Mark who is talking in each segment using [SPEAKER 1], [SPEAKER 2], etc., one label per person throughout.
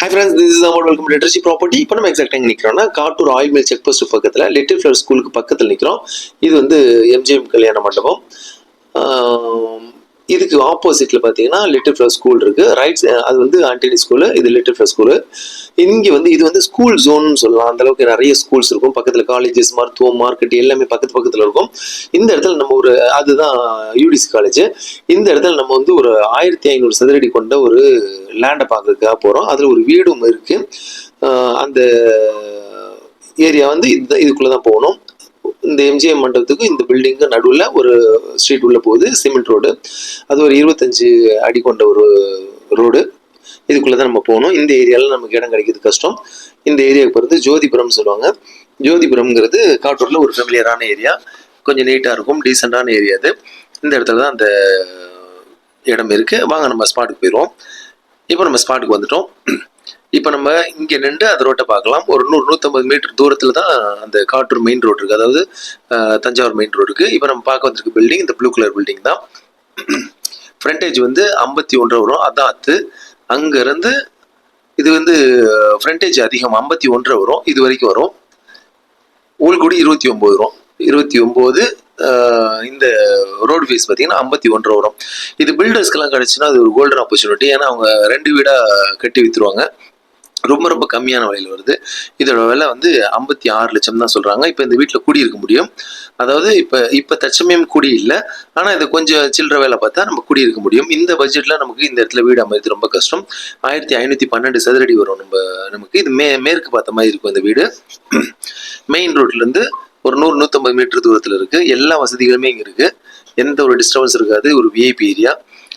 [SPEAKER 1] Hi friends this is amount welcome literacy property இப்போ நம்ம exact எங்கே நிற்கிறோம்னா Kattur oil mill check post பக்கத்தில் little flower ஸ்கூலுக்கு பக்கத்தில் நிற்கிறோம் இது வந்து எம்ஜிஎம் கல்யாண மண்டபம். இதுக்கு ஆப்போசிட்டில் பார்த்தீங்கன்னா லிட்டில் ஃப்ளவர் ஸ்கூல் இருக்கு. ரைட் அது வந்து ஆண்டனி ஸ்கூலு இது லிட்டில் ஃப்ளவர் ஸ்கூலு இங்கே வந்து இது வந்து ஸ்கூல் ஜோன்னு சொல்லலாம். அந்தளவுக்கு நிறைய ஸ்கூல்ஸ் இருக்கும். பக்கத்தில் காலேஜஸ் மருத்துவம் மார்க்கெட் எல்லாமே பக்கத்து பக்கத்தில் இருக்கும். இந்த இடத்துல நம்ம ஒரு அதுதான் யூடிசி காலேஜ் இந்த இடத்துல நம்ம வந்து ஒரு ஆயிரத்தி ஐநூறு சதுரடி கொண்ட ஒரு லேண்டை பார்க்கறதுக்காக போகிறோம் அதில் ஒரு வீடும் இருக்குது அந்த ஏரியா வந்து இது இதுக்குள்ளே தான் போகணும். இந்த எம்ஜிஎம் மண்டபத்துக்கு இந்த பில்டிங்கு நடுவில் ஒரு ஸ்ட்ரீட் உள்ள போகுது சிமெண்ட் ரோடு அது ஒரு இருபத்தஞ்சு அடி கொண்ட ஒரு ரோடு இதுக்குள்ளே தான் நம்ம போகணும். இந்த ஏரியாவில் நமக்கு இடம் கிடைக்கிறது கஷ்டம். இந்த ஏரியாவுக்கு பிறகு ஜோதிபுரம் சொல்லுவாங்க. ஜோதிபுரம்ங்கிறது காட்டூரில் ஒரு ஃபெமிலியரான ஏரியா கொஞ்சம் நீட்டாக இருக்கும் டீசெண்டான ஏரியா அது. இந்த இடத்துல தான் அந்த இடம் இருக்குது வாங்க நம்ம ஸ்பாட்டுக்கு போயிடுவோம். இப்போ நம்ம ஸ்பாட்டுக்கு வந்துட்டோம். இப்போ நம்ம இங்கே நின்று அந்த ரோட்டை பார்க்கலாம். ஒரு நூறு நூற்றம்பது மீட்டர் தூரத்தில் தான் அந்த காட்டூர் மெயின் ரோடு இருக்குது அதாவது தஞ்சாவூர் மெயின் ரோடு இருக்குது இப்போ நம்ம பார்க்க வந்திருக்க பில்டிங் இந்த ப்ளூ கலர் பில்டிங் தான். ஃப்ரண்டேஜ் வந்து ஐம்பத்தி ஒன்று வரும். அதான் அத்து அங்கேருந்து இது வந்து ஃப்ரண்டேஜ் அதிகம் ஐம்பத்தி ஒன்று வரும். இது வரைக்கும் வரும். ஊழ்குடி இருபத்தி ஒம்பது வரும். இருபத்தி ஒம்பது இந்த ரோடு ஃபீஸ் பார்த்தீங்கன்னா ஐம்பத்தி ஒன்றரை வரும் இது பில்டர்ஸ்க்கெல்லாம் கிடச்சுன்னா அது ஒரு கோல்டன் ஆப்பர்ச்சுனிட்டி ஏன்னா அவங்க ரெண்டு வீடாக கட்டி விற்றுருவாங்க ரொம்ப ரொம்ப கம்மியான விலையில் வருது. இதோட விலை வந்து ஐம்பத்தி ஆறு லட்சம் தான் சொல்கிறாங்க இப்போ இந்த வீட்டில் குடியிருக்க முடியும். அதாவது இப்போ இப்போ தச்சமயம் குடி இல்லை. ஆனால் இது கொஞ்சம் சில்லற வேலை பார்த்தா நம்ம குடி இருக்க முடியும். இந்த பட்ஜெட்டில் நமக்கு இந்த இடத்துல வீடு அமைத்து ரொம்ப கஷ்டம். ஆயிரத்தி ஐநூற்றி பன்னெண்டு சதுரடி வரும். நம்ம நமக்கு இது மே மேற்கு பார்த்த மாதிரி இருக்கும் இந்த வீடு. மெயின் ரோட்லேருந்து ஒரு நூறு நூற்றம்பது மீட்டர் தூரத்தில் இருக்குது எல்லா வசதிகளுமே இங்கே இருக்குது எந்த ஒரு டிஸ்டர்பன்ஸ் இருக்காது. ஒரு விஐபி ஏரியா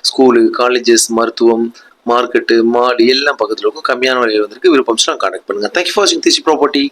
[SPEAKER 1] ஸ்கூலு காலேஜஸ் மருத்துவம் மார்க்கெட்டு மாடு எல்லாம் பக்கத்தில் இருக்கும். கம்மியான விலையில் வந்திருக்கு. விருப்பம் கான்டாக்ட் பண்ணுங்கள் தேங்க்யூ ஃபார் வாட்சிங் திஸ் ப்ராப்பர்ட்டி